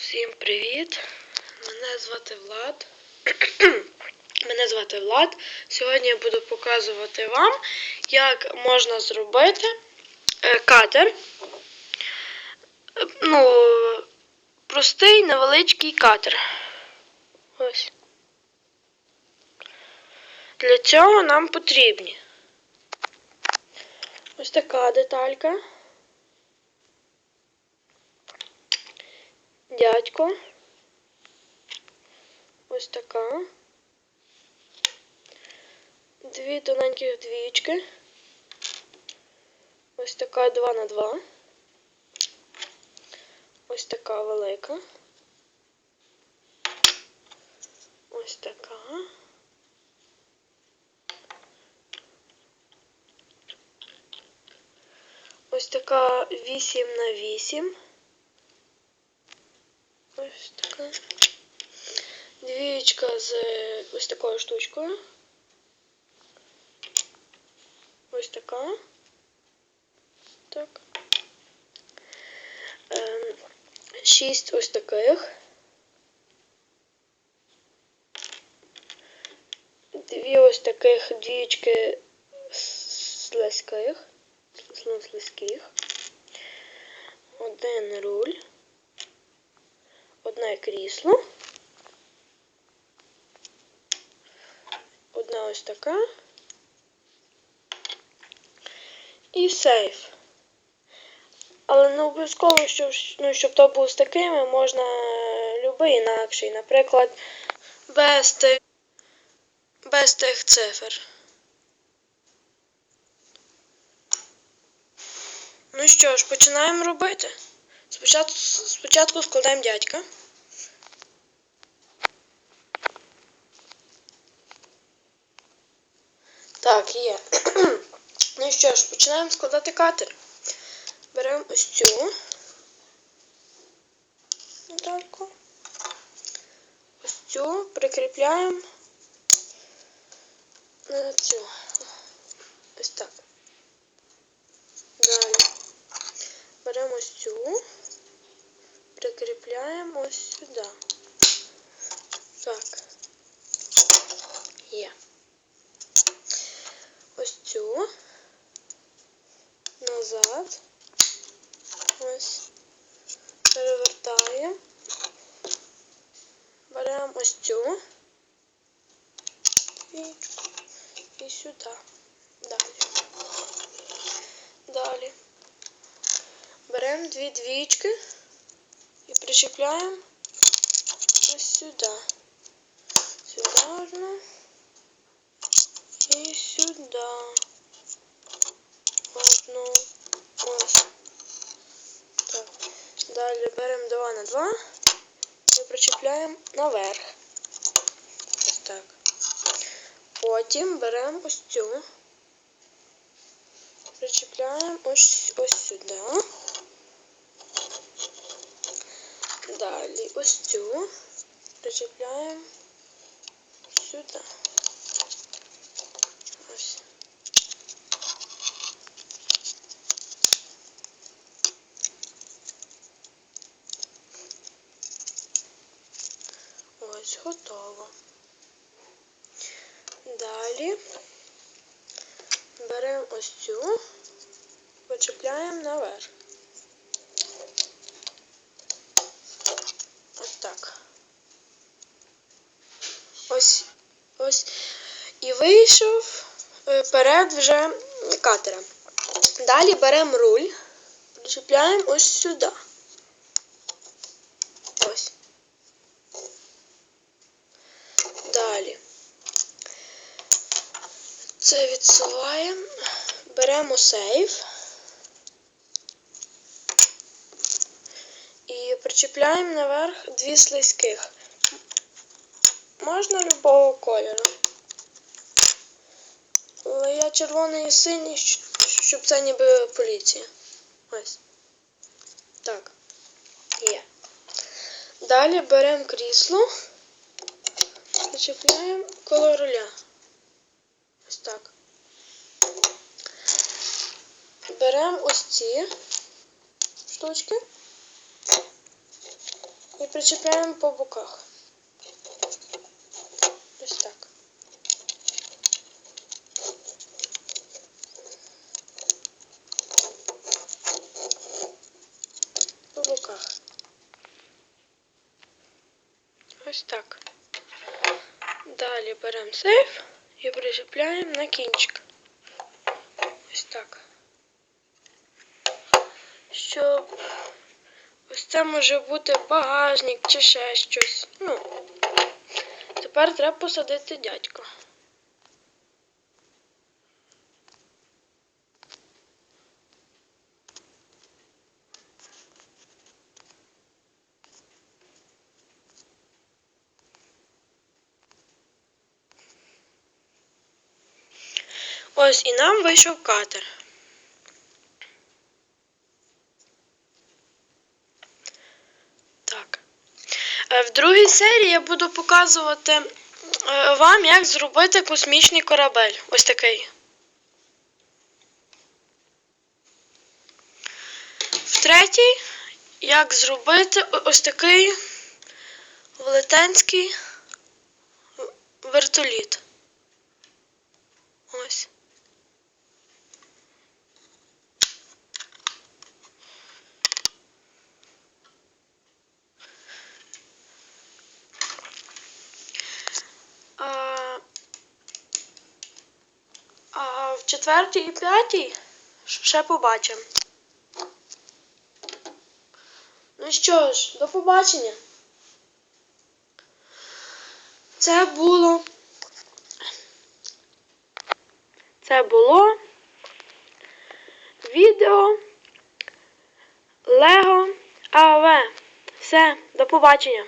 Всім привіт! Мене звати Влад. Мене звати Влад. Сьогодні я буду показувати вам, як можна зробити е, катер. Ну, простий невеличкий катер. Ось. Для цього нам потрібні ось така деталька. Дядько. Ось така. Дві тоненьких двічки. Ось така 2 на 2. Ось така велика. Ось така. Ось така 8 на 8. Ось така. Двієчка з ось такою штучкою. Ось така. Так. Ем, шість ось таких. Дві ось таких двієчки слизьких. Слизьких. Один руль одне крісло. Одна ось така. І сейф. Але не обов'язково, щоб, ну, щоб то був з такими, можна любий інакший. Наприклад, без тих, без тих цифр. Ну що ж, починаємо робити. Спочатку, спочатку складаємо дядька. Так, є. ну що ж, починаємо складати катер. Беремо ось цю детальку. Ось цю прикріпляємо на цю. Ось так. Далі. Беремо ось цю, прикріпляємо ось сюди. Так. Є. Ось цю. Назад. Ось. Перевертаємо. Беремо ось цю. І, і сюди. Далі. Далі. Беремо дві двічки і причіпляємо ось сюди. Сюди одну і сюди. Одну. Ось. Так. Далі беремо 2 на 2 і причіпляємо наверх. Ось так. Потім беремо ось цю. Причіпляємо ось, ось сюди. Далі ось цю причіпляємо сюди. Ось. Ось готово. Далі беремо ось цю, почіпляємо наверх. Ось так. Ось ось. І вийшов е, перед вже катера. Далі беремо руль, причіпляємо ось сюди. Ось. Далі. Це відсуваємо. Беремо сейф. І причіпляємо наверх дві слизьких. Можна любого кольору. Червоний і синій, щоб це ніби поліція. Ось. Так. Є. Далі беремо крісло, причіпляємо коло руля. Ось так. Беремо ось ці штучки і причіпляємо по боках. Ось так. По боках. Ось так. Далі беремо сейф і причіпляємо на кінчик. Ось так. Щоб ось це може бути багажник чи ще щось. Ну, тепер треба посадити дядька. Ось і нам вийшов катер. Так. Е, В другій серії я буду показувати е, вам, як зробити космічний корабель. Ось такий. В третій, як зробити ось такий велетенський вертоліт. Ось. А, а в четвертій і п'ятій ще побачимо. Ну що ж, до побачення. Це було. Це було відео Лего АВ. Все, до побачення.